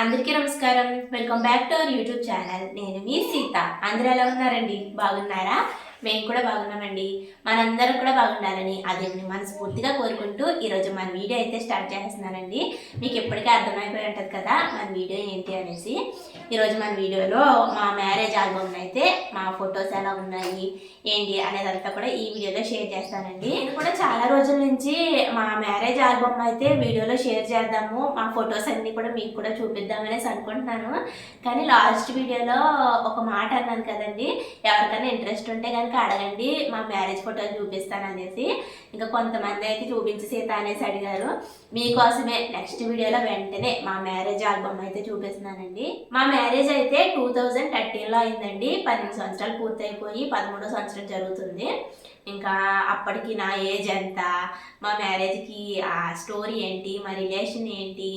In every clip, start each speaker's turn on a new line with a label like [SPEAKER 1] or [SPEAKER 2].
[SPEAKER 1] అందరికీ నమస్కారం. Welcome back to our YouTube channel నేను మీ సీత. అందరూ ఎలా ఉన్నారండి? బాగున్నారా? మేము కూడా బాగున్నామండి. మనందరం కూడా బాగుండాలని అదేమి మనస్ఫూర్తిగా కోరుకుంటూ ఈరోజు మన వీడియో అయితే స్టార్ట్ చేస్తున్నానండి. మీకు ఎప్పటికీ అర్థమైపోయి ఉంటుంది కదా మన వీడియో ఏంటి అనేసి. ఈరోజు మన వీడియోలో మా మ్యారేజ్ ఆల్బమ్ అయితే మా ఫొటోస్ ఎలా ఉన్నాయి ఏంటి అనేదంతా కూడా ఈ వీడియోలో షేర్ చేస్తానండి. నేను కూడా చాలా రోజుల నుంచి మా మ్యారేజ్ ఆల్బమ్ అయితే వీడియోలో షేర్ చేద్దాము మా ఫొటోస్ అన్నీ కూడా మీకు కూడా చూపిద్దామనేసి అనుకుంటున్నాను. కానీ లాస్ట్ వీడియోలో ఒక మాట అన్నాను కదండి ఎవరికైనా ఇంట్రెస్ట్ ఉంటే కానీ కనుక అడగండి మా మ్యారేజ్ ఫోటోలు చూపిస్తాను అనేసి ఇంకా కొంతమంది అయితే చూపించి సీత అనేసి అడిగారు. మీకోసమే నెక్స్ట్ వీడియోలో వెంటనే మా మ్యారేజ్ ఆల్బమ్ అయితే చూపిస్తున్నానండి. మా మ్యారేజ్ అయితే టూ థౌజండ్ థర్టీన్లో అయిందండి. పన్నెండు సంవత్సరాలు పూర్తయిపోయి పదమూడో సంవత్సరం జరుగుతుంది. ఇంకా అప్పటికి నా ఏజ్ ఎంత? మా మ్యారేజ్కి ఆ స్టోరీ ఏంటి? మా రిలేషన్ ఏంటి?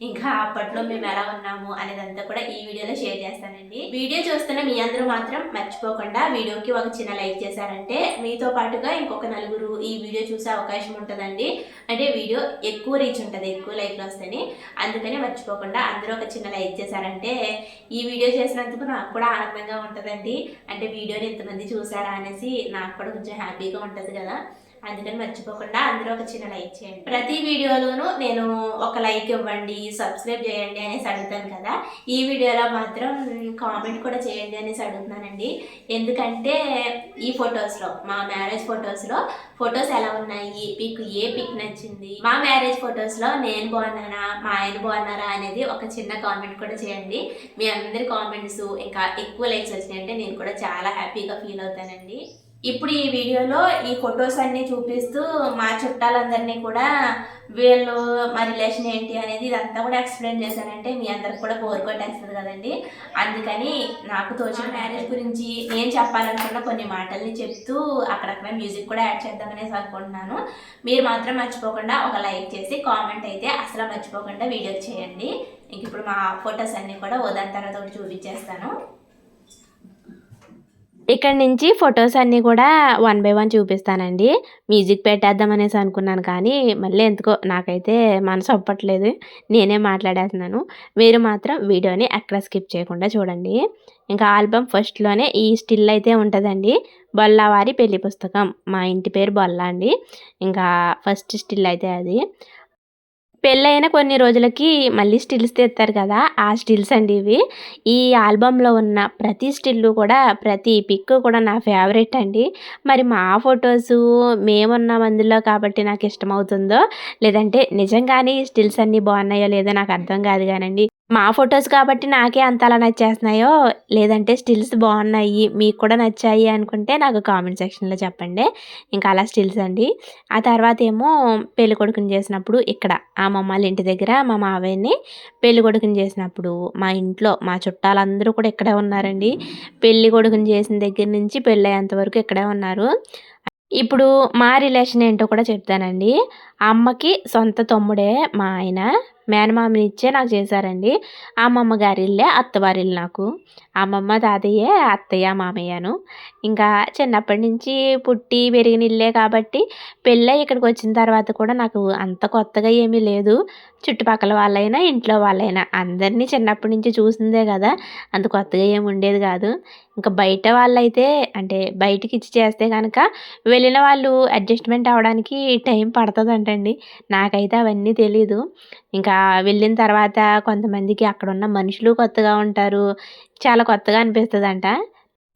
[SPEAKER 1] ఇంకా అప్పట్లో మేము ఎలా ఉన్నాము అనేదంతా కూడా ఈ వీడియోలో షేర్ చేస్తానండి. వీడియో చూస్తున్న మీ అందరూ మాత్రం మర్చిపోకుండా వీడియోకి ఒక చిన్న లైక్ చేశారంటే మీతో పాటుగా ఇంకొక నలుగురు ఈ వీడియో చూసే అవకాశం ఉంటుందండి. అంటే వీడియో ఎక్కువ రీచ్ ఉంటుంది ఎక్కువ లైక్లు వస్తాయని అందుకని మర్చిపోకుండా అందరూ ఒక చిన్న లైక్ చేశారంటే ఈ వీడియో చేసినందుకు నాకు కూడా ఆనందంగా ఉంటుందండి. అంటే వీడియోని ఇంతమంది చూసారా అనేసి నాకు కూడా కొంచెం హ్యాపీగా ఉంటుంది కదా. అందుకని మర్చిపోకుండా అందరూ ఒక చిన్న లైక్ చేయండి. ప్రతి వీడియోలోనూ నేను ఒక లైక్ ఇవ్వండి సబ్స్క్రైబ్ చేయండి అనేసి అడుగుతాను కదా. ఈ వీడియోలో మాత్రం కామెంట్ కూడా చేయండి అనేసి అడుగుతున్నానండి. ఎందుకంటే ఈ ఫొటోస్లో మా మ్యారేజ్ ఫొటోస్లో ఫొటోస్ ఎలా ఉన్నాయి మీకు ఏ పిక్ నచ్చింది? మా మ్యారేజ్ ఫొటోస్లో నేను బాగున్నానా మా ఆయన బాగున్నారా అనేది ఒక చిన్న కామెంట్ కూడా చేయండి. మీ అందరి కామెంట్స్ ఇంకా ఎక్కువ లైక్స్ వచ్చినాయంటే నేను కూడా చాలా హ్యాపీగా ఫీల్ అవుతానండి. ఇప్పుడు ఈ వీడియోలో ఈ ఫొటోస్ అన్ని చూపిస్తూ మా చుట్టాలందరినీ కూడా వీళ్ళు మా రిలేషన్ ఏంటి అనేది ఇదంతా కూడా ఎక్స్ప్లెయిన్ చేశానంటే మీ అందరికి కూడా బోర్ కొట్టేస్తుంది కదండి. అందుకని నాకు తోచిన మ్యారేజ్ గురించి నేను చెప్పాలనుకున్న కొన్ని మాటల్ని చెప్తూ అక్కడక్కడ మ్యూజిక్ కూడా యాడ్ చేద్దామనేసి అనుకుంటున్నాను. మీరు మాత్రం మర్చిపోకుండా ఒక లైక్ చేసి కామెంట్ అయితే అసలు మర్చిపోకుండా వీడియో చేయండి. ఇంక ఇప్పుడు మా ఫొటోస్ అన్నీ కూడా ఉదాహరణ తర్వాత చూపించేస్తాను. ఇక్కడ నుంచి ఫొటోస్ అన్నీ కూడా వన్ బై వన్ చూపిస్తానండి. మ్యూజిక్ పెట్టేద్దాం అనేసి అనుకున్నాను కానీ మళ్ళీ ఎందుకో నాకైతే మనసు ఒప్పట్లేదు నేనే మాట్లాడేస్తున్నాను. మీరు మాత్రం వీడియోని ఎక్కడ స్కిప్ చేయకుండా చూడండి. ఇంకా ఆల్బమ్ ఫస్ట్లోనే ఈ స్టిల్ అయితే ఉంటుందండి. బొల్లావారి పెళ్ళి పుస్తకం. మా ఇంటి పేరు బొల్లా అండి. ఇంకా ఫస్ట్ స్టిల్ అయితే అది. పెళ్ళైన కొన్ని రోజులకి మళ్ళీ స్టిల్స్ తెస్తారు కదా ఆ స్టిల్స్ అండి ఇవి. ఈ ఆల్బంలో ఉన్న ప్రతి స్టిల్లు కూడా ప్రతి పిక్ కూడా నా ఫేవరెట్ అండి. మరి మా ఫొటోస్ మేమున్నాం అందులో కాబట్టి నాకు ఇష్టమవుతుందో లేదంటే నిజంగానే ఈ స్టిల్స్ అన్నీ బాగున్నాయో లేదో నాకు అర్థం కాదు కానండి. మా ఫొటోస్ కాబట్టి నాకే అంత అలా నచ్చేస్తున్నాయో? లేదంటే స్టిల్స్ బాగున్నాయి మీకు కూడా నచ్చాయి అనుకుంటే నాకు కామెంట్ సెక్షన్లో చెప్పండి. ఇంకా అలా స్టిల్స్ అండి. ఆ తర్వాత ఏమో పెళ్ళి కొడుకుని చేసినప్పుడు ఇక్కడ ఆ మమ్మాళ్ళ ఇంటి దగ్గర మా మావయ్యని పెళ్ళి కొడుకుని చేసినప్పుడు మా ఇంట్లో మా చుట్టాలందరూ కూడా ఇక్కడే ఉన్నారండి. పెళ్ళి కొడుకుని చేసిన దగ్గర నుంచి పెళ్ళి అయ్యేంత వరకు ఇక్కడే ఉన్నారు. ఇప్పుడు మా రిలేషన్ ఏంటో కూడా చెప్తానండి. అమ్మకి సొంత తమ్ముడే మా ఆయన. మేనమామని ఇచ్చే నాకు చేశారండి. అమ్మమ్మ గారి ఇల్లే నాకు. అమ్మమ్మ తాతయ్యే అత్తయ్య మామయ్యను. ఇంకా చిన్నప్పటి నుంచి పుట్టి పెరిగిన ఇల్లే కాబట్టి పెళ్ళై ఇక్కడికి వచ్చిన తర్వాత కూడా నాకు అంత కొత్తగా ఏమీ లేదు. చుట్టుపక్కల వాళ్ళైనా ఇంట్లో వాళ్ళైనా. అందరినీ చిన్నప్పటి నుంచి చూసిందే కదా. అంత కొత్తగా ఏమి ఉండేది కాదు. ఇంకా బయట వాళ్ళైతే అంటే బయటికి ఇచ్చి చేస్తే కనుక వెళ్ళిన వాళ్ళు అడ్జస్ట్మెంట్ అవ్వడానికి టైం పడుతుందంటండి. నాకైతే అవన్నీ తెలీదు. ఇంకా వెళ్ళిన తర్వాత కొంతమందికి అక్కడ ఉన్న మనుషులు కొత్తగా ఉంటారు. చాలా కొత్తగా అనిపిస్తుందంట.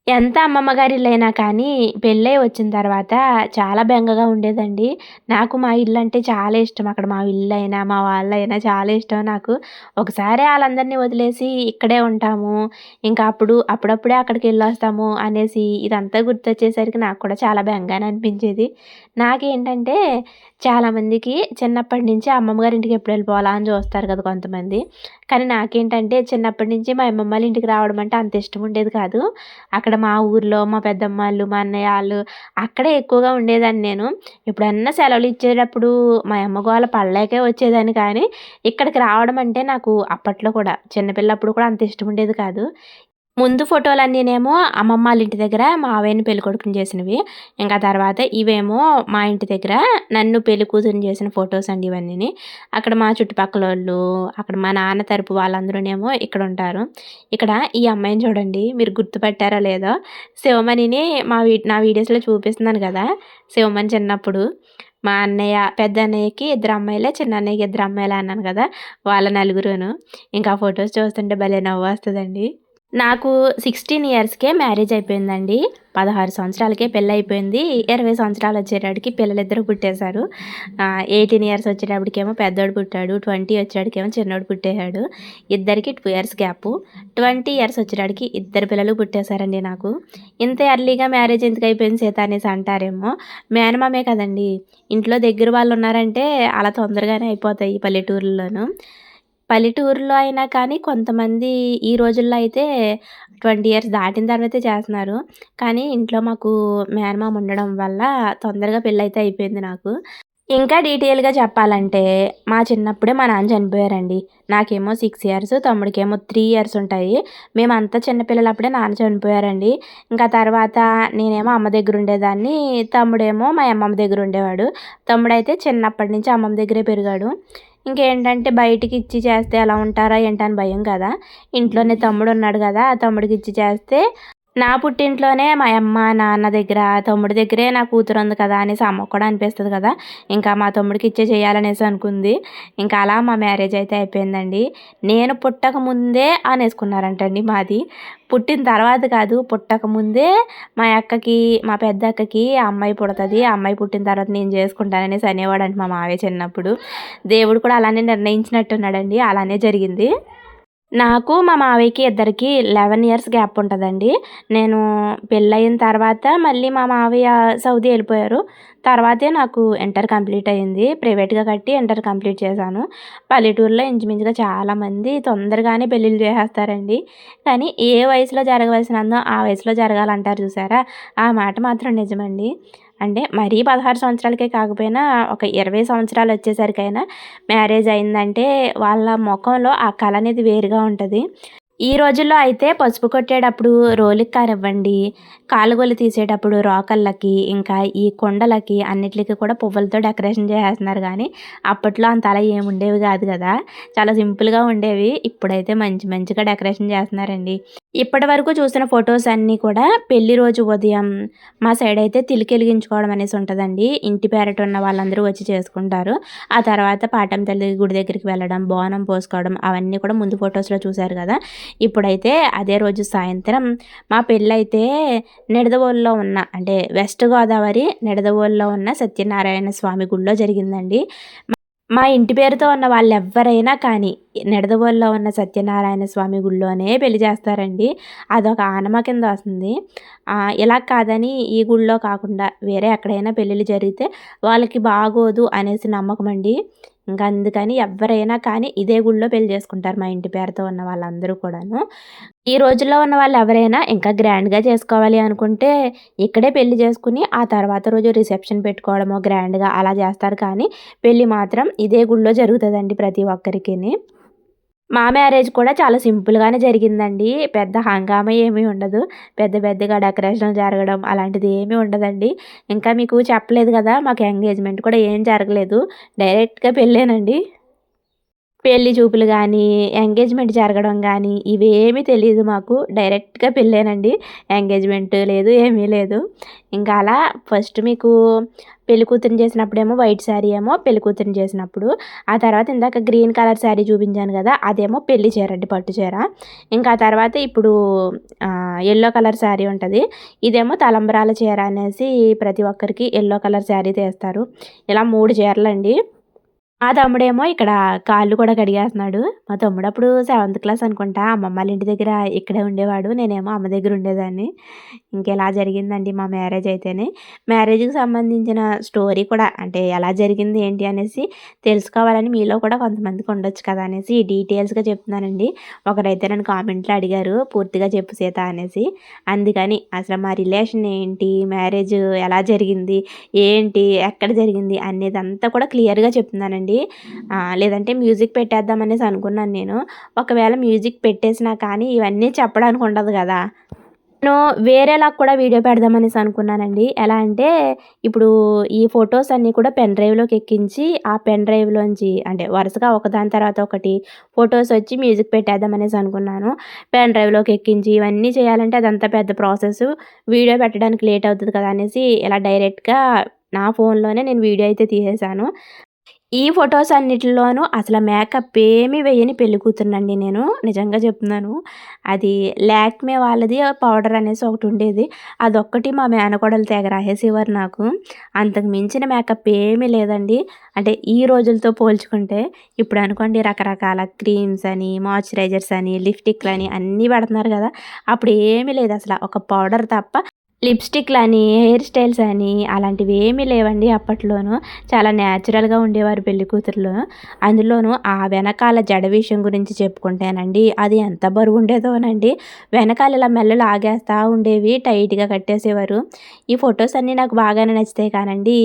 [SPEAKER 1] ఎంత అమ్మమ్మ గారి ఇల్లైనా కానీ పెళ్ళై వచ్చిన తర్వాత చాలా బెంగగా ఉండేదండి. నాకు మా ఇల్లు అంటే చాలా ఇష్టం. అక్కడ మా ఇల్లు అయినా మా వాళ్ళైనా చాలా ఇష్టం నాకు. ఒకసారి వాళ్ళందరినీ వదిలేసి ఇక్కడే ఉంటాము. ఇంకా అప్పుడు అప్పుడప్పుడే అక్కడికి వెళ్ళొస్తాము అనేసి ఇదంతా గుర్తొచ్చేసరికి నాకు కూడా చాలా బెంగానే అనిపించేది. నాకేంటంటే చాలామందికి చిన్నప్పటి నుంచి అమ్మమ్మ గారి ఇంటికి ఎప్పుడు వెళ్ళిపోవాలా అని చూస్తారు కదా కొంతమంది. కానీ నాకేంటంటే చిన్నప్పటి నుంచి మా అమ్మమ్మ వాళ్ళ ఇంటికి రావడం అంటే అంత ఇష్టం ఉండేది కాదు. అక్కడ మా ఊర్లో మా పెద్దమ్మ వాళ్ళు మా అన్నయ్య వాళ్ళు అక్కడే ఎక్కువగా ఉండేదాన్ని నేను. ఎప్పుడన్నా సెలవులు ఇచ్చేటప్పుడు మా అమ్మ గోల పడలేకే వచ్చేదాన్ని కానీ ఇక్కడికి రావడం అంటే నాకు అప్పట్లో కూడా చిన్నపిల్లప్పుడు కూడా అంత ఇష్టం ఉండేది కాదు. ముందు ఫోటోలన్నీనేమో అమ్మమ్మ వాళ్ళ ఇంటి దగ్గర మావయ్యని పెళ్ళికొడుకుని చేసినవి. ఇంకా తర్వాత ఇవేమో మా ఇంటి దగ్గర నన్ను పెళ్ళి కూతురుని చేసిన ఫొటోస్ అండి ఇవన్నీ అక్కడ మా చుట్టుపక్కల వాళ్ళు అక్కడ మా నాన్న తరపు వాళ్ళందరూనేమో ఇక్కడ ఉంటారు ఇక్కడ ఈ అమ్మాయిని చూడండి మీరు గుర్తుపట్టారో లేదో. శివమణిని మా వీ నా వీడియోస్లో చూపిస్తున్నాను కదా శివమణి చిన్నప్పుడు. మా అన్నయ్య పెద్ద అన్నయ్యకి ఇద్దరు అమ్మాయిలే చిన్న అన్నయ్యకి ఇద్దరు అమ్మాయిలే అన్నాను కదా వాళ్ళ నలుగురును. ఇంకా ఫొటోస్ చూస్తుంటే భలే నవ్వు వస్తుందండి. నాకు సిక్స్టీన్ ఇయర్స్కే మ్యారేజ్ అయిపోయిందండి. పదహారు సంవత్సరాలకే పెళ్ళి అయిపోయింది ఇరవై సంవత్సరాలు వచ్చేటప్పటికి పిల్లలిద్దరు పుట్టేశారు. ఎయిటీన్ ఇయర్స్ వచ్చేటప్పటికేమో పెద్దోడు పుట్టాడు. ట్వంటీ వచ్చేటప్పటికేమో చిన్నోడు పుట్టేశాడు. ఇద్దరికి two years gap twenty years వచ్చేటప్పటికి ఇద్దరు పిల్లలు పుట్టేశారండి నాకు. ఇంత ఎర్లీగా మ్యారేజ్ ఎందుకు అయిపోయింది సీత అనేసి అంటారేమో. మేనమామే కదండి. ఇంట్లో దగ్గర వాళ్ళు ఉన్నారంటే అలా తొందరగానే అయిపోతాయి పల్లెటూరులోనూ. పల్లెటూరులో అయినా కానీ కొంతమంది ఈ రోజుల్లో అయితే ట్వంటీ ఇయర్స్ దాటిన తర్వాతే చేస్తున్నారు. కానీ ఇంట్లో మాకు మేనమామ ఉండడం వల్ల తొందరగా పెళ్ళైతే అయిపోయింది నాకు. ఇంకా డీటెయిల్గా చెప్పాలంటే మా చిన్నప్పుడే మా నాన్న చనిపోయారండి. నాకేమో సిక్స్ ఇయర్స్ తమ్ముడికేమో త్రీ ఇయర్స్ ఉంటాయి. మేమంతా చిన్నపిల్లలప్పుడే నాన్న చనిపోయారండి. ఇంకా తర్వాత నేనేమో అమ్మ దగ్గర ఉండేదాన్ని. తమ్ముడేమో మా అమ్మమ్మ దగ్గర ఉండేవాడు. తమ్ముడైతే చిన్నప్పటి నుంచి అమ్మమ్మ దగ్గరే పెరిగాడు. ఇంకేంటంటే బయటికి ఇచ్చి చేస్తే ఎలా ఉంటారా ఏంటని భయం కదా. ఇంట్లోనే తమ్ముడు ఉన్నాడు కదా ఆ తమ్ముడికి ఇచ్చి చేస్తే నా పుట్టింట్లోనే మా అమ్మ నాన్న దగ్గర తమ్ముడి దగ్గరే నా కూతురు ఉంది కదా అనేసి అమ్మ కూడా అనిపిస్తుంది కదా. ఇంకా మా తమ్ముడికి ఇచ్చే చేయాలనేసి అనుకుంది. ఇంకా అలా మా మ్యారేజ్ అయితే అయిపోయిందండి. నేను పుట్టక ముందే అనేసుకున్నారంటండి మాది. పుట్టిన తర్వాత కాదు పుట్టక ముందే మా అక్కకి మా పెద్ద అక్కకి అమ్మాయి పుడుతుంది. అమ్మాయి పుట్టిన తర్వాత నేను చేసుకుంటాననేసి అనేవాడు అంటే మా మావే చిన్నప్పుడు. దేవుడు కూడా అలానే నిర్ణయించినట్టున్నాడండి. అలానే జరిగింది. నాకు మా మావయ్యకి ఇద్దరికి లెవెన్ ఇయర్స్ గ్యాప్ ఉంటుందండి. నేను పెళ్ళయిన తర్వాత మళ్ళీ మా మావయ్య సౌదీ వెళ్ళిపోయారు. తర్వాతే నాకు ఇంటర్ కంప్లీట్ అయింది. ప్రైవేట్గా కట్టి ఇంటర్ కంప్లీట్ చేశాను. పల్లెటూరులో ఇంచుమించుగా చాలామంది తొందరగానే పెళ్ళిళ్ళు చేసేస్తారండి. కానీ ఏ వయసులో జరగవలసినందో ఆ వయసులో జరగాలంటారు చూసారా? ఆ మాట మాత్రం నిజమండి. అంటే మరీ పదహారు సంవత్సరాలకే కాకపోయినా ఒక ఇరవై సంవత్సరాలు వచ్చేసరికైనా మ్యారేజ్ అయిందంటే వాళ్ళ ముఖంలో ఆ కళ అనేది వేరుగా ఉంటుంది. ఈ రోజుల్లో అయితే పసుపు కొట్టేటప్పుడు రోలికి కానివ్వండి కాలుగోలు తీసేటప్పుడు రోకళ్ళకి ఇంకా ఈ కొండలకి అన్నిటికి కూడా పువ్వులతో డెకరేషన్ చేసేస్తున్నారు. కానీ అప్పట్లో అంత అలా ఏమి ఉండేవి కాదు కదా. చాలా సింపుల్గా ఉండేవి. ఇప్పుడైతే మంచి మంచిగా డెకరేషన్ చేస్తున్నారండి. ఇప్పటి వరకు చూసిన ఫొటోస్ అన్నీ కూడా పెళ్ళి రోజు ఉదయం మా సైడ్ అయితే తిలికి వెలిగించుకోవడం అనేసి ఉంటుందండి. ఇంటి పేరట ఉన్న వాళ్ళందరూ వచ్చి చేసుకుంటారు. ఆ తర్వాత పాటం తల్లి గుడి దగ్గరికి వెళ్ళడం బోనం పోసుకోవడం అవన్నీ కూడా ముందు ఫొటోస్లో చూశారు కదా. ఇప్పుడైతే అదే రోజు సాయంత్రం మా పెళ్ళైతే నిడదవోలులో ఉన్న అంటే వెస్ట్ గోదావరి నిడదవోలులో ఉన్న సత్యనారాయణ స్వామి గుడిలో జరిగిందండి. మా ఇంటి పేరుతో ఉన్న వాళ్ళు ఎవరైనా కానీ నిడదవోలులో ఉన్న సత్యనారాయణ స్వామి గుళ్ళోనే పెళ్ళి చేస్తారండి. అదొక ఆనమ కింద వస్తుంది. ఇలా కాదని ఈ గుళ్ళో కాకుండా వేరే ఎక్కడైనా పెళ్ళిళ్ళు జరిగితే వాళ్ళకి బాగోదు అనేసి నమ్మకం అండి ఇంకా అందుకని ఎవరైనా కానీ ఇదే గుళ్ళో పెళ్ళి చేసుకుంటారు మా ఇంటి పేరుతో ఉన్న వాళ్ళందరూ కూడాను. ఈ రోజుల్లో ఉన్న వాళ్ళు ఎవరైనా ఇంకా గ్రాండ్గా చేసుకోవాలి అనుకుంటే ఇక్కడే పెళ్ళి చేసుకుని ఆ తర్వాత రోజు రిసెప్షన్ పెట్టుకోవడమో గ్రాండ్గా అలా చేస్తారు కానీ పెళ్ళి మాత్రం ఇదే గుళ్ళో జరుగుతుందండి ప్రతి ఒక్కరికి మా మ్యారేజ్ కూడా చాలా సింపుల్గానే జరిగిందండి. పెద్ద హంగామా ఏమీ ఉండదు. పెద్ద పెద్దగా డెకరేషన్ జరగడం అలాంటిది ఏమీ ఉండదండి. ఇంకా మీకు చెప్పలేదు కదా మాకు ఎంగేజ్మెంట్ కూడా ఏం జరగలేదు. డైరెక్ట్గా పెళ్ళేనండి. పెళ్ళి చూపులు కానీ ఎంగేజ్మెంట్ జరగడం కానీ ఇవేమీ తెలియదు మాకు. డైరెక్ట్గా పెళ్ళేనండి. ఎంగేజ్మెంట్ లేదు ఏమీ లేదు. ఇంకా అలా ఫస్ట్ మీకు పెళ్ళి కూతురిని చేసినప్పుడేమో వైట్ శారీ ఏమో పెళ్ళి కూతురిని చేసినప్పుడు ఆ తర్వాత ఇందాక గ్రీన్ కలర్ శారీ చూపించాను కదా అదేమో పెళ్ళి చీర అండి పట్టు చీర. ఇంకా ఆ తర్వాత ఇప్పుడు ఎల్లో కలర్ శారీ ఉంటుంది. ఇదేమో తలంబరాల చీర అనేసి ప్రతి ఒక్కరికి ఎల్లో కలర్ శారీ తీస్తారు. ఇలా మూడు చీరలు అండి మా తమ్ముడేమో ఇక్కడ కాళ్ళు కూడా కడిగేస్తున్నాడు. మా తమ్ముడు అప్పుడు సెవెంత్ క్లాస్ అనుకుంటా. అమ్మమ్మ వాళ్ళ ఇంటి దగ్గర ఇక్కడే ఉండేవాడు. నేనేమో అమ్మ దగ్గర ఉండేదాన్ని. ఇంకెలా జరిగిందండి మా మ్యారేజ్ అయితేనే. మ్యారేజ్కి సంబంధించిన స్టోరీ కూడా అంటే ఎలా జరిగింది ఏంటి అనేసి తెలుసుకోవాలని మీలో కూడా కొంతమందికి ఉండొచ్చు కదా అనేసి డీటెయిల్స్గా చెప్తున్నానండి. ఒకరైతే నన్ను కామెంట్లో అడిగారు. పూర్తిగా చెప్పు సీత అనేసి. అందుకని అసలు మా రిలేషన్ ఏంటి? మ్యారేజ్ ఎలా జరిగింది? ఏంటి? ఎక్కడ జరిగింది? అనేది అంతా కూడా క్లియర్గా చెప్తున్నానండి. అండి లేదంటే మ్యూజిక్ పెట్టేద్దాం అనేసి అనుకున్నాను నేను. ఒకవేళ మ్యూజిక్ పెట్టేసినా కానీ ఇవన్నీ చెప్పడానికి ఉండదు కదా. నేను వేరేలా కూడా వీడియో పెడదామనేసి అనుకున్నానండి. ఎలా అంటే ఇప్పుడు ఈ ఫొటోస్ అన్నీ కూడా పెన్ డ్రైవ్లోకి ఎక్కించి ఆ పెన్ డ్రైవ్లోంచి అంటే వరుసగా ఒకదాని తర్వాత ఒకటి ఫొటోస్ వచ్చి మ్యూజిక్ పెట్టేద్దామనేసి అనుకున్నాను. పెన్ డ్రైవ్లోకి ఎక్కించి ఇవన్నీ చేయాలంటే అదంతా పెద్ద ప్రాసెస్. వీడియో పెట్టడానికి లేట్ అవుతుంది కదా అనేసి ఇలా డైరెక్ట్గా నా ఫోన్లోనే నేను వీడియో అయితే తీసేసాను ఈ ఫొటోస్ అన్నిటిలోనూ అసలు మేకప్ ఏమీ వేయని పెళ్ళి కూతురునండి నేను నిజంగా చెప్తున్నాను. అది లాక్మే వాళ్ళది పౌడర్ అనేసి ఒకటి ఉండేది. అదొక్కటి మా మేనకోడలు తెగ రాసేసేవారు నాకు. అంతకు మించిన మేకప్ ఏమీ లేదండి. అంటే ఈ రోజులతో పోల్చుకుంటే ఇప్పుడు అనుకోండి రకరకాల క్రీమ్స్ అని మాయిశ్చరైజర్స్ అని లిప్స్టిక్లు అని అన్నీ పెడుతున్నారు కదా. అప్పుడు ఏమీ లేదు అసలు ఒక పౌడర్ తప్ప లిప్స్టిక్లని హెయిర్ స్టైల్స్ అని అలాంటివి ఏమీ లేవండి అప్పట్లోనూ. చాలా న్యాచురల్గా ఉండేవారు పెళ్ళి కూతురులో. అందులోనూ ఆ వెనకాల జడ విషయం గురించి చెప్పుకుంటేనండి. అది ఎంత బరువు ఉండేదోనండి వెనకాల ఇలా మెల్లలు ఆగేస్తూ ఉండేవి టైట్గా కట్టేసేవారు. ఈ ఫొటోస్ అన్నీ నాకు బాగానే నచ్చుతాయి కానండి.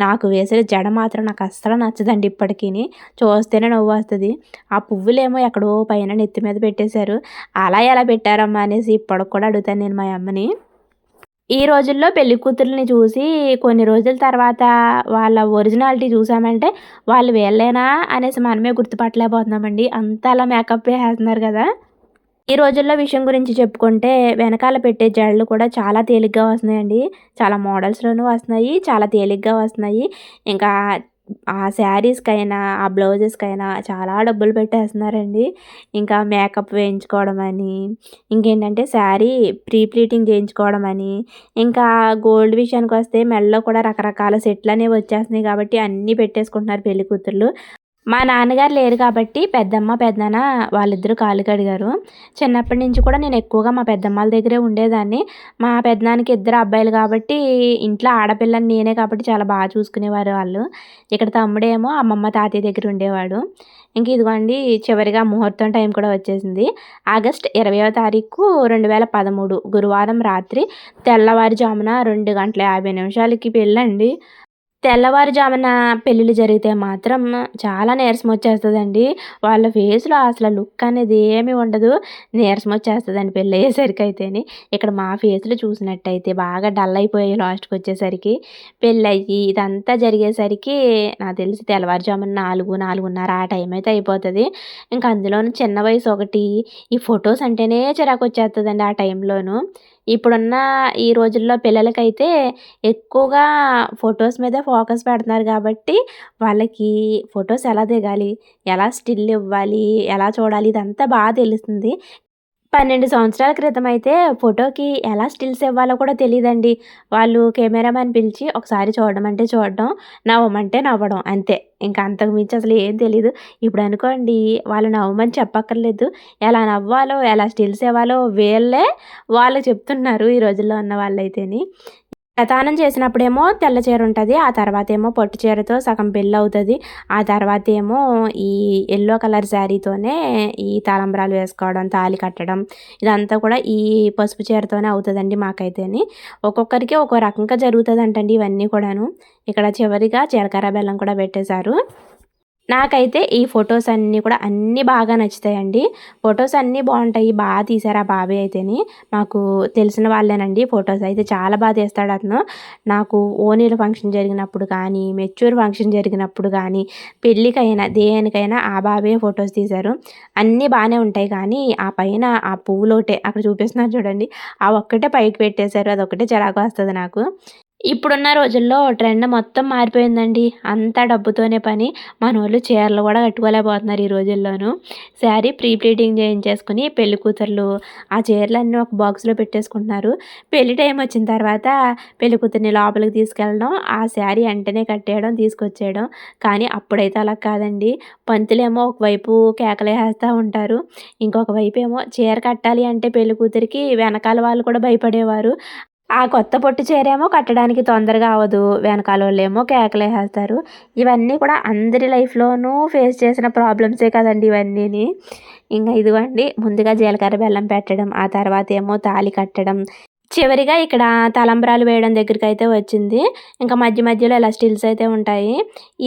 [SPEAKER 1] నాకు వేసిన జడ మాత్రం నాకు అస్సలు నచ్చదండి ఇప్పటికీ చూస్తేనే నవ్వు వస్తుంది ఆ పువ్వులేమో ఎక్కడో పైన నెత్తి మీద పెట్టేశారు. అలా ఎలా పెట్టారమ్మా అనేసి ఇప్పటికి కూడా అడుగుతాను నేను మా అమ్మని. ఈ రోజుల్లో పెళ్ళి కూతుర్ని చూసి కొన్ని రోజుల తర్వాత వాళ్ళ ఒరిజినాలిటీ చూసామంటే వాళ్ళు వీళ్ళేనా అనేసి మనమే గుర్తుపట్టలేకపోతున్నామండి. అంత అలా మేకప్ వేసేస్తున్నారు కదా. ఈ రోజుల్లో విషయం గురించి చెప్పుకుంటే వెనకాల పెట్టే జడలు కూడా చాలా తేలిగ్గా వస్తున్నాయండి. చాలా మోడల్స్లోనూ వస్తున్నాయి చాలా తేలిగ్గా వస్తున్నాయి. ఇంకా ఆ శారీస్‌కైనా, ఆ బ్లౌజెస్‌కైనా చాలా డబ్బులు పెట్టేస్తున్నారండి. ఇంకా మేకప్ వేయించుకోవడం అని, ఇంకేంటంటే శారీ ప్రీ ప్లీటింగ్ చేయించుకోవడం అని, ఇంకా గోల్డ్ విషయానికి వస్తే మెడలో కూడా రకరకాల సెట్లు అనేవి వచ్చేస్తున్నాయి కాబట్టి అన్నీ పెట్టేసుకుంటున్నారు పెళ్ళికూతుర్లు. మా నాన్నగారు లేరు కాబట్టి పెద్దమ్మ పెద్దనాన్న వాళ్ళిద్దరూ కాలు కడిగారు. చిన్నప్పటి నుంచి కూడా నేను ఎక్కువగా మా పెద్దమ్మల దగ్గరే ఉండేదాన్ని. మా పెద్దనాన్నకి ఇద్దరు అబ్బాయిలు కాబట్టి ఇంట్లో ఆడపిల్లని నేనే కాబట్టి చాలా బాగా చూసుకునేవారు వాళ్ళు. ఇక్కడ తమ్ముడేమో అమ్మమ్మ తాతయ్య దగ్గర ఉండేవాడు. ఇంక ఇదిగోండి చివరిగా ముహూర్తం టైం కూడా వచ్చేసింది. ఆగస్ట్ ఇరవైవ తారీఖు రెండు వేల పదమూడు గురువారం రాత్రి తెల్లవారుజామున రెండు గంటల యాభై నిమిషాలకి పెళ్ళండి. తెల్లవారుజామున పెళ్ళిళ్ళు జరిగితే మాత్రం చాలా నీరసం వచ్చేస్తుందండి వాళ్ళ ఫేస్లో అసలు లుక్ అనేది ఏమీ ఉండదు. నీరసం వచ్చేస్తుందండి పెళ్ళి అయ్యేసరికి అయితేని ఇక్కడ మా ఫేస్లో చూసినట్టయితే బాగా డల్ అయిపోయాయి లాస్ట్కి వచ్చేసరికి పెళ్ళయ్యి ఇదంతా జరిగేసరికి నాకు తెలిసి తెల్లవారుజామున నాలుగు నాలుగున్నర ఆ టైం అయితే అయిపోతుంది. ఇంకా అందులోనూ చిన్న వయసు ఒకటి ఈ ఫొటోస్ అంటేనే చిరాకు వచ్చేస్తుందండి ఆ టైంలోను. ఇప్పుడున్న ఈ రోజుల్లో పిల్లలకైతే ఎక్కువగా ఫొటోస్ మీదే ఫోకస్ పెడుతున్నారు కాబట్టి వాళ్ళకి ఫొటోస్ ఎలా దిగాలి ఎలా స్టిల్ ఇవ్వాలి ఎలా చూడాలి ఇదంతా బాగా తెలుస్తుంది. పన్నెండు సంవత్సరాల క్రితం అయితే ఫోటోకి ఎలా స్టిల్స్ ఇవ్వాలో కూడా తెలియదండి వాళ్ళు కెమెరామ్యాన్ పిలిచి ఒకసారి చూడడం అంటే చూడడం నవ్వమంటే నవ్వడం అంతే. ఇంకా అంతకు మించి అసలు ఏం తెలీదు. ఇప్పుడు అనుకోండి వాళ్ళు నవ్వమని చెప్పక్కర్లేదు. ఎలా నవ్వాలో ఎలా స్టిల్స్ ఇవ్వాలో వీళ్ళే వాళ్ళు చెప్తున్నారు ఈ రోజుల్లో ఉన్న వాళ్ళైతేని. ప్రధానం చేసినప్పుడేమో తెల్ల చీర ఉంటుంది ఆ తర్వాత ఏమో పొట్టు చీరతో సగం పెళ్ళి అవుతుంది ఆ తర్వాత ఏమో ఈ ఎల్లో కలర్ శారీతోనే ఈ తలంబ్రాలు వేసుకోవడం తాళి కట్టడం ఇదంతా కూడా ఈ పసుపు చీరతోనే అవుతుందండి మాకైతేని. ఒక్కొక్కరికి ఒక్కో రకంగా జరుగుతుంది అంటండి ఇవన్నీ కూడాను. ఇక్కడ చివరిగా జీలకర్ర బెల్లం కూడా పెట్టేశారు. నాకైతే ఈ ఫొటోస్ అన్నీ కూడా అన్నీ బాగా నచ్చుతాయండి. ఫొటోస్ అన్నీ బాగుంటాయి. బాగా తీశారు ఆ బాబాయ్ అయితేని. మాకు తెలిసిన వాళ్ళేనండి ఫొటోస్ అయితే చాలా బాగా తీస్తాడు అతను. నాకు ఓనీల ఫంక్షన్ జరిగినప్పుడు కానీ మెచ్యూర్ ఫంక్షన్ జరిగినప్పుడు కానీ పెళ్ళికైనా దేనికైనా ఆ బాబాయ్ ఫొటోస్ తీశారు. అన్నీ బాగానే ఉంటాయి కానీ ఆ పైన ఆ పువ్వులోటే అక్కడ చూపిస్తున్నారు చూడండి. ఆ ఒక్కటే పైకి పెట్టేశారు. అదొక్కటే చిరాకు వస్తుంది నాకు. ఇప్పుడున్న రోజుల్లో ట్రెండ్ మొత్తం మారిపోయిందండి. అంతా డబ్బుతోనే పని. మన వాళ్ళు చీరలు కూడా కట్టుకోలేకపోతున్నారు ఈ రోజుల్లోనూ. శారీ ప్రీ ప్లీటింగ్ చేయించేసుకుని పెళ్ళి కూతుర్లు ఆ చీరలన్నీ ఒక బాక్స్లో పెట్టేసుకుంటున్నారు. పెళ్ళి టైం వచ్చిన తర్వాత పెళ్ళి కూతుర్ని లోపలికి తీసుకెళ్ళడం ఆ శారీ వెంటనే కట్టేయడం తీసుకొచ్చేయడం. కానీ అప్పుడైతే అలా కాదండి. పంతులేమో ఒకవైపు కేకలేస్తూ ఉంటారు. ఇంకొక వైపు ఏమో చీర కట్టాలి అంటే పెళ్ళి కూతురికి వెనకాల వాళ్ళు కూడా భయపడేవారు. ఆ కొత్త పొట్టు చీరేమో కట్టడానికి తొందరగా అవ్వదు వెనకాల వాళ్ళేమో కేకలేసేస్తారు ఇవన్నీ కూడా అందరి లైఫ్లోనూ ఫేస్ చేసిన ప్రాబ్లమ్సే కదండి ఇవన్నీని. ఇంకా ఇదిగోండి ముందుగా జీలకర్ర బెల్లం పెట్టడం ఆ తర్వాత ఏమో తాళి కట్టడం చివరిగా ఇక్కడ తలంబ్రాలు వేయడం దగ్గరికి అయితే వచ్చింది. ఇంకా మధ్య మధ్యలో ఇలా స్టిల్స్ అయితే ఉంటాయి.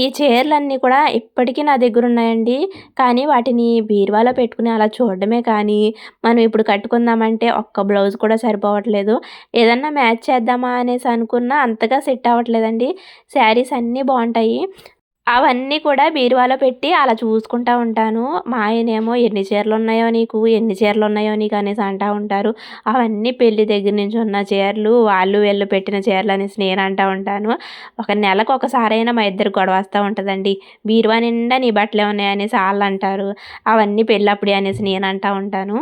[SPEAKER 1] ఈ చీరలన్నీ కూడా ఇప్పటికీ నా దగ్గర ఉన్నాయండి. కానీ వాటిని బీరువాలో పెట్టుకుని అలా చూడడమే కానీ, మనం ఇప్పుడు కట్టుకుందామంటే ఒక్క బ్లౌజ్ కూడా సరిపోవట్లేదు. ఏదన్నా మ్యాచ్ చేద్దామా అనేసి అనుకున్నా అంతగా సెట్ అవ్వట్లేదండి. శారీస్ అన్నీ బాగుంటాయి అవన్నీ కూడా బీరువాలో పెట్టి అలా చూసుకుంటా ఉంటాను. మా ఆయనేమో "ఎన్ని చీరలు ఉన్నాయో నీకు, ఎన్ని చీరలు ఉన్నాయో నీకు" అనేసి అంటూ ఉంటారు. అవన్నీ పెళ్ళి దగ్గర నుంచి ఉన్న చీరలు, వాళ్ళు వీళ్ళు పెట్టిన చీరలు అనేసి నేను అంటూ ఉంటాను. ఒక నెలకు ఒకసారైనా మా ఇద్దరికి గొడవ వస్తూ ఉంటుందండి బీరువా నిండా నీ బట్టలే ఉన్నాయనేసి అంటారు అవన్నీ పెళ్ళప్పుడే అనేసి నేను అంటూ ఉంటాను.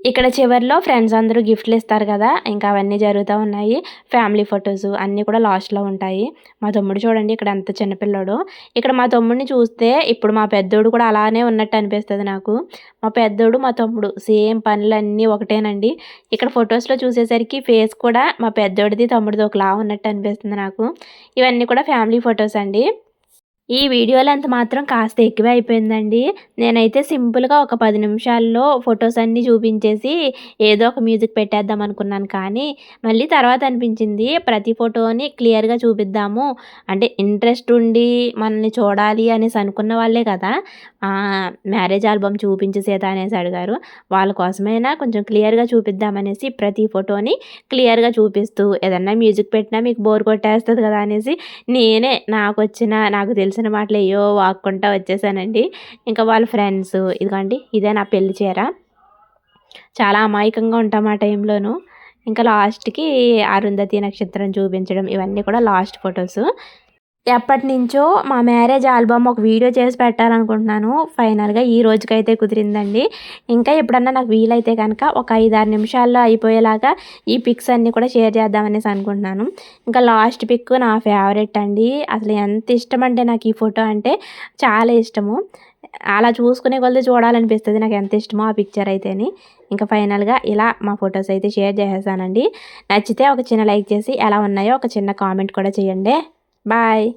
[SPEAKER 1] ఇక్కడ చివరిలో ఫ్రెండ్స్ అందరూ గిఫ్ట్లు ఇస్తారు కదా! ఇంకా అవన్నీ జరుగుతూ ఉన్నాయి. ఫ్యామిలీ ఫొటోస్ అన్నీ కూడా లాస్ట్‌లో ఉంటాయి. మా తమ్ముడు చూడండి ఇక్కడ అంత చిన్నపిల్లోడు ఇక్కడ మా తమ్ముడిని చూస్తే ఇప్పుడు మా పెద్దోడు కూడా అలానే ఉన్నట్టు అనిపిస్తుంది నాకు. మా పెద్దోడు, మా తమ్ముడు సేమ్ పనులన్నీ ఒకటేనండి. ఇక్కడ ఫొటోస్లో చూసేసరికి ఫేస్ కూడా మా పెద్దోడిది, తమ్ముడిది ఒకలా ఉన్నట్టు అనిపిస్తుంది నాకు. ఇవన్నీ కూడా ఫ్యామిలీ ఫొటోస్ అండి. ఈ వీడియో లెంత్ మాత్రం కాస్త ఎక్కువే అయిపోయిందండి. నేనైతే సింపుల్‌గా ఒక పది నిమిషాల్లో ఫొటోస్ అన్నీ చూపించేసి ఏదో ఒక మ్యూజిక్ పెట్టేద్దాం అనుకున్నాను. కానీ మళ్ళీ తర్వాత అనిపించింది ప్రతి ఫోటోని క్లియర్‌గా చూపిద్దాము. అంటే ఇంట్రెస్ట్ ఉండి మనల్ని చూడాలి అనేసి అనుకున్న వాళ్ళే కదా! మ్యారేజ్ ఆల్బమ్ చూపించేసేత అనేసి అడిగారు. వాళ్ళ కోసమైనా కొంచెం క్లియర్‌గా చూపిద్దామనేసి ప్రతి ఫోటోని క్లియర్‌గా చూపిస్తూ ఏదన్నా మ్యూజిక్ పెట్టినా మీకు బోర్ కొట్టేస్తుంది కదా! అనేసి నేనే నాకు వచ్చిన నాకు తెలిసిన మాటలు ఏయో వాక్కుంటా వచ్చేసానండి. ఇంకా వాళ్ళ ఫ్రెండ్స్ ఇదిగోండి ఇదే నా పెళ్ళి చీర. చాలా అమాయకంగా ఉంటాం ఆ టైంలోను. ఇంకా లాస్ట్‌కి అరుంధతి నక్షత్రం చూపించడం ఇవన్నీ కూడా లాస్ట్ ఫొటోస్ ఎప్పటినుంచో మా మ్యారేజ్ ఆల్బమ్ ఒక వీడియో చేసి పెట్టాలనుకుంటున్నాను. ఫైనల్‌గా ఈ రోజుకైతే కుదిరిందండి. ఇంకా ఎప్పుడన్నా నాకు వీలైతే కనుక ఒక 5, 6 నిమిషాల్లో అయిపోయేలాగా ఈ పిక్స్ అన్నీ కూడా షేర్ చేద్దామనేసి అనుకుంటున్నాను. ఇంకా లాస్ట్ పిక్ నా ఫేవరెట్ అండి. అసలు ఎంత ఇష్టమంటే నాకు ఈ ఫోటో అంటే చాలా ఇష్టము. అలా చూసుకునే కొలది చూడాలనిపిస్తుంది నాకు ఎంత ఇష్టమో ఆ పిక్చర్ అయితేని. ఇంకా ఫైనల్‌గా ఇలా మా ఫొటోస్ అయితే షేర్ చేసేసానండి. నచ్చితే ఒక చిన్న లైక్ చేసి ఎలా ఉన్నాయో ఒక చిన్న కామెంట్ కూడా చేయండి. Bye.